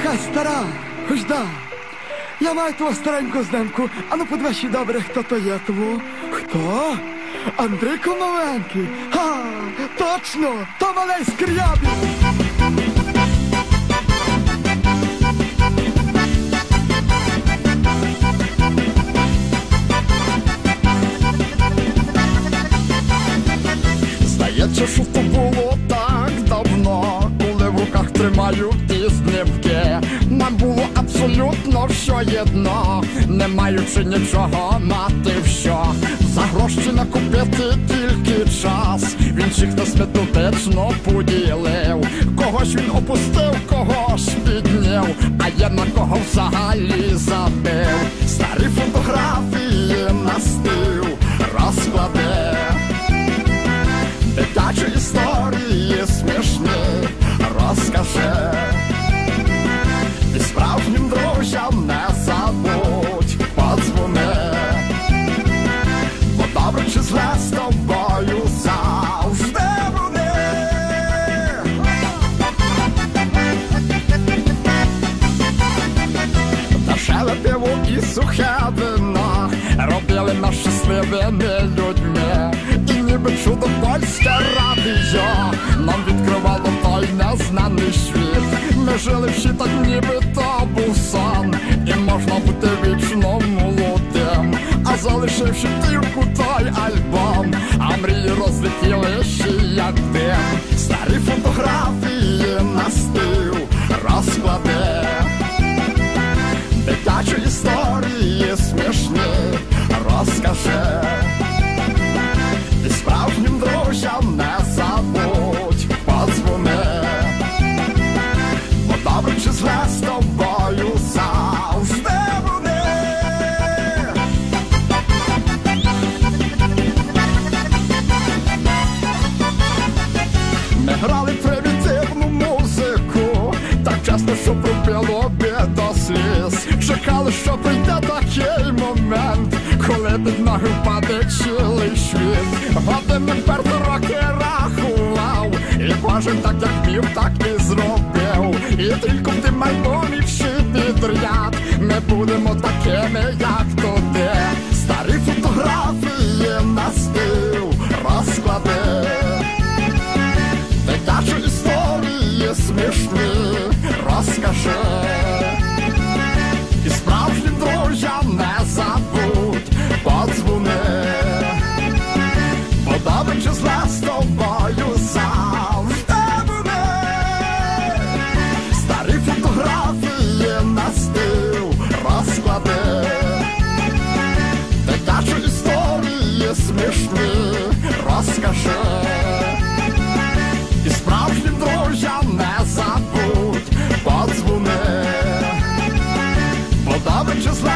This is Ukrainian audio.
Слухай, стара, жда. Я маю твого стареньку знимку. А ну подвеші добре, хто то є твого. Хто? Андрій Комаленький. Ха, точно, то малий скрябі. Здається, що то було так давно, коли в руках тримаю було абсолютно все єдно, не маючи нічого мати що. За гроші накупити тільки час. Він всіх нас методично поділив. Когось він опустив, когось підняв, а я на кого взагалі забив. Вино Робили нас щасливими людьми І ніби чудо польське радіо Нам відкривало той незнаний світ Ми жили всі так ніби то був сон І можна бути вічно молодим А залишивши тільки той альбом А мрії розлетілися як дим Старі фотографії Ми грали примітивну музику, так часто, що пробило до сліз. Чекали, що прийде такий момент, коли під ноги впаде цілий світ. Години перти роки рахував, і кожен так як but just like